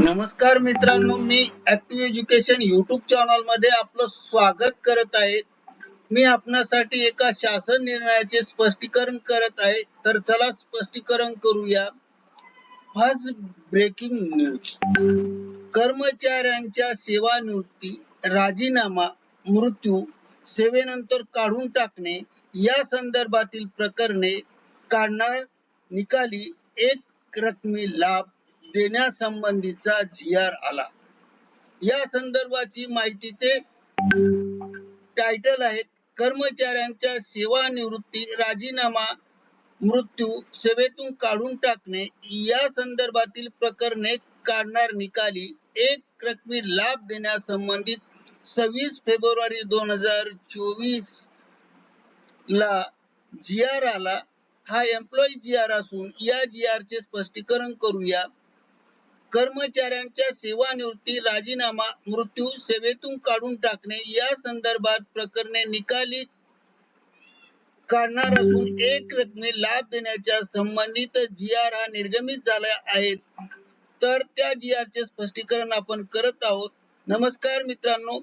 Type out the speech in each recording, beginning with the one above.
नमस्कार मित्रांनो मी ऍक्टिव्ह एज्युकेशन युट्यूब चॅनलमध्ये आपलं स्वागत करत आहे. मी आपणासाठी एका शासन निर्णयाचे स्पष्टीकरण करत आहे. तर चला स्पष्टीकरण करूया. फर्स्ट ब्रेकिंग न्यूज कर्मचाऱ्यांच्या सेवानिवृत्ती राजीनामा मृत्यू सेवेनंतर काढून टाकणे या संदर्भातील प्रकरणे काढणार निकाली एक रकमी लाभ देण्यासंबंधीचा जी आर आला. या संदर्भाची माहितीचे टायटल आहेत कर्मचाऱ्यांच्या सेवानिवृत्ती राजीनामा मृत्यू सेवेतून काढून टाकणे. या संदर्भातील प्रकरणे काढणार निकाली. एक रकमी लाभ देण्यासंबंधित सव्वीस फेब्रुवारी दोन हजार चोवीस ला जी आर आला. हा एम्प्लॉई जी आर असून या जी आर चे स्पष्टीकरण करूया. कर्मचाऱ्यांच्या सेवानिवृत्ती राजीनामा मृत्यू सेवेतून काढून टाकणे या संदर्भात प्रकरणे निकाली काढणार असून एक रकमे लाभ देण्याच्या संबंधित जी आर हा निर्गमित झाला आहे. तर त्या जी आर चे स्पष्टीकरण आपण करत आहोत. नमस्कार मित्रांनो.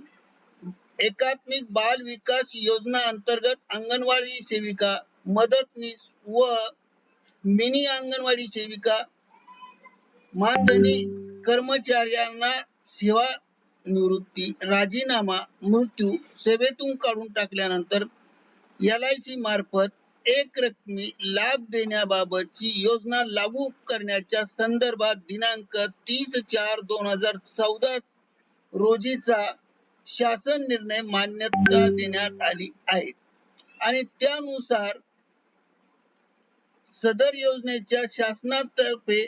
एकात्मिक बाल विकास योजना अंतर्गत अंगणवाडी सेविका मदतनीस व मिनी अंगणवाडी सेविका मानधनी कर्मचाऱ्यांना सेवा निवृत्ती राजीनामा मृत्यू सेवेतून काढून टाकल्यानंतर एल आय सी मार्फत एक रकमी लाभ देण्याबाबतची योजना लागू करण्याच्या संदर्भात दिनांक तीस चार दोन हजार चौदा रोजीचा शासन निर्णय मान्यता देण्यात आली आहे. आणि त्यानुसार सदर योजनेच्या शासनातर्फे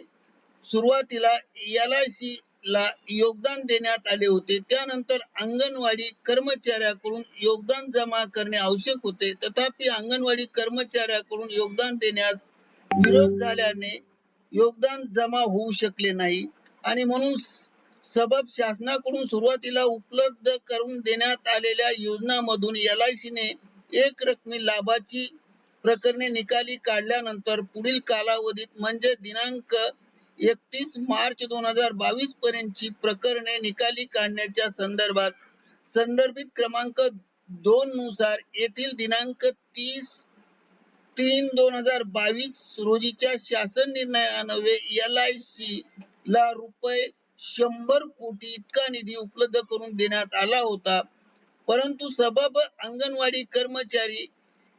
सुरुवातीला एल आय सी ला योगदान देण्यात आले होते. त्यानंतर अंगणवाडी कर्मचाऱ्याकडून योगदान जमा करणे आवश्यक होते. तथापि अंगणवाडी कर्मचाऱ्याकडून योगदान देण्यास विरोध झाल्याने योगदान जमा होऊ शकले नाही. आणि म्हणून सबब शासनाकडून सुरुवातीला उपलब्ध करून देण्यात आलेल्या योजनामधून एल आय सीने एक रकमी लाभाची प्रकरणे निकाली काढल्यानंतर पुढील कालावधीत म्हणजे दिनांक एकतीस मार्च दोन हजार बावीस पर्यंतची प्रकरणे निकाली काढण्याच्या संदर्भात संदर्भित क्रमांक दोन नुसार येथील दिनांक तीस तीन दोन हजार बावीस रोजीच्या शासन निर्णयान्वये एल आय सी ला रुपये शंभर कोटी इतका निधी उपलब्ध करून देण्यात आला होता. परंतु सबब अंगणवाडी कर्मचारी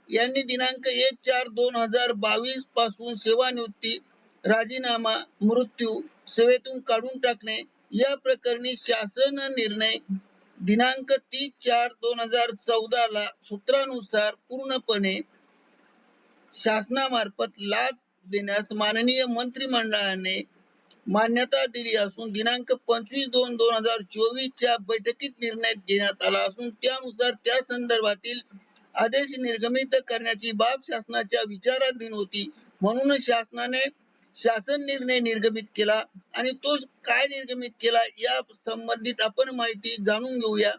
यांनी दिनांक एक चार दोन हजार बावीसपासून सेवानिवृत्ती राजीनामा मृत्यू सेवेतून काढून टाकणे या प्रकरणी शासन निर्णय दिनांक तीस चार दोन हजार चौदा ला सूत्रानुसार पूर्णपणे शासनामार्फत लाभ देण्यास माननीय मंत्रिमंडळाने मान्यता दिली असून दिनांक पंचवीस दोन दोन हजार चोवीस च्या बैठकीत निर्णय घेण्यात आला असून त्यानुसार त्या संदर्भातील आदेश निर्गमित करण्याची बाब शासनाच्या विचाराधीन होती. म्हणून शासनाने शासन निर्णय निर्गमित केला आणि तो काय निर्गमित केला या संबंधित आपण माहिती जाणून घेऊया.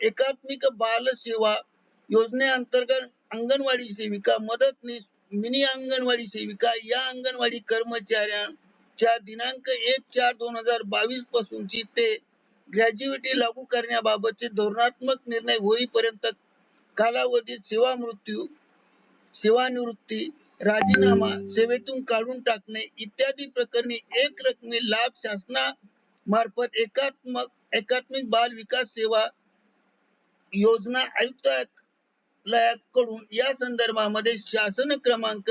एकात्मिक बाल सेवा योजनेअंतर्गत अंगणवाडी सेविका मदतनीस मिनी अंगणवाडी सेविका या अंगणवाडी कर्मचाऱ्यांच्या दिनांक एक चार दोन हजार बावीस पासूनची ते ग्रॅज्युएटी लागू करण्याबाबतचे धोरणात्मक निर्णय होईपर्यंत कालावधीत सेवा मृत्यू सेवानिवृत्ती राजीनामा सेवेतून काढून टाकणे इत्यादी प्रकरणी एक रकमी लाभ शासना मार्फत एकात्मक एकात्मिक बाल विकास सेवा योजना आयुक्तालयाकडून या संदर्भामध्ये शासन क्रमांक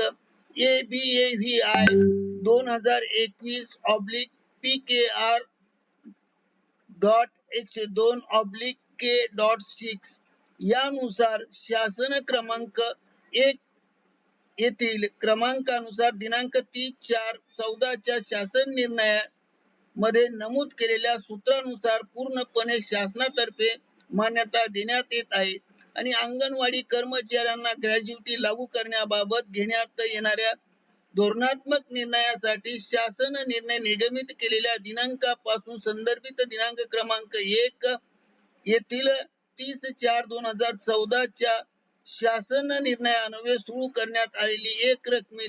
A B A V I दोन हजार एकवीस oblique P K R dot एकशे दोन ऑब्लिक के डॉट सिक्स यानुसार शासन क्रमांक एक येथील क्रमांकानुसार दिनांक तीस चार चौदाच्या शासन निर्णयामध्ये नमूद केलेल्या सूत्रानुसार पूर्णपणे शासनातर्फे मान्यता देण्यात येत आहे आणि अंगणवाडी कर्मचाऱ्यांना ग्रॅज्युटी लागू करण्याबाबत घेण्यात येणाऱ्या धोरणात्मक निर्णयासाठी शासन निर्णय निगमित केलेल्या दिनांकापासून संदर्भित दिनांक क्रमांक एक येथील तीस चार दोन हजार चौदाच्या शासन निर्णयान्वये सुरू करण्यात आलेली एक रकमी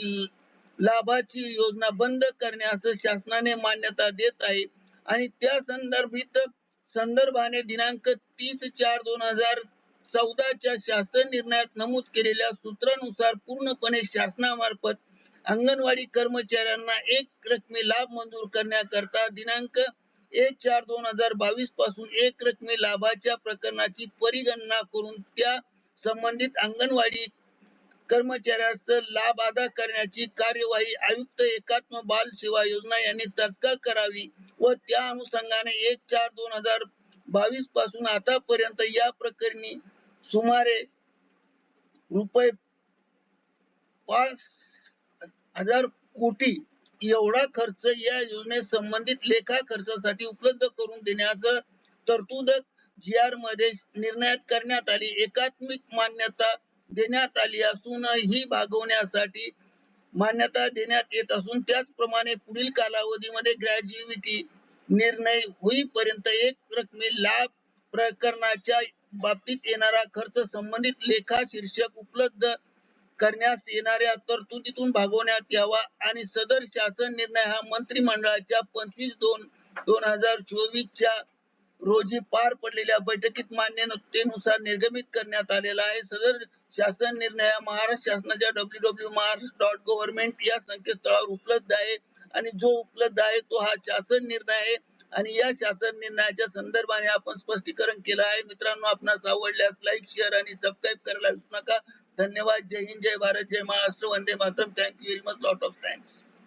लाभाची योजना बंद करण्यास शासनाने मान्यता देत आहे. आणि त्या संदर्भित संदर्भाने दिनांक तीस चार दोन हजार चौदाच्या शासन निर्णयात नमूद केलेल्या सूत्रानुसार पूर्णपणे शासनामार्फत अंगणवाडी कर्मचाऱ्यांना एक रकमी लाभ मंजूर करण्याकरता दिनांक एक चार दोन हजार बावीसपासून एक रकमी लाभाच्या प्रकरणाची परिगणना करून त्या संबंधित अंगणवाडी कर्मचाऱ्यास लाभ अदा करण्याची कार्यवाही आयुक्त एकात्म बाल सेवा योजना यांनी तत्काळ करावी व त्या अनुषंगाने एक चार दोन हजार बावीसपासून आतापर्यंत या प्रकरणी सुमारे रुपये पाच हजार कोटी एवढा खर्च या योजने संबंधित लेखा खर्चासाठी उपलब्ध करून देण्याचं तरतूद जी आरमध्ये निर्णयात करण्यात आली. एकात्मिक मान्यता देण्यात आली असून ही भागवण्यासाठी मान्यता देण्यात येत असून त्याचप्रमाणे पुढील कालावधीमध्ये ग्रॅज्युएटी निर्णय होईपर्यंत एक रकमी लाभ प्रकरणाच्या बाबतीत येणारा खर्च संबंधित लेखा शीर्षक उपलब्ध करण्यास येणाऱ्या तरतुदीतून भागवण्यात यावा आणि सदर शासन निर्णय हा मंत्रिमंडळाच्या पंचवीस दोन दोन हजार चोवीस च्या रोजी पार पडलेल्या बैठकीत मान्यतेनुसार निर्गमित करण्यात आलेला आहे. सदर शासन निर्णय महाराष्ट्र शासनाच्या W W Maharashtra dot government या संकेतस्थळावर उपलब्ध आहे आणि जो उपलब्ध आहे तो हा शासन निर्णय आहे. आणि या शासन निर्णयाच्या संदर्भाने आपण स्पष्टीकरण केलं आहे. मित्रांनो आपणास आवडल्यास लाईक शेअर आणि सबस्क्राईब करायला विसरू नका. धन्यवाद. जय हिंद जय भारत जय महाराष्ट्र. वंदे Mataram. Thank you very much lot of thanks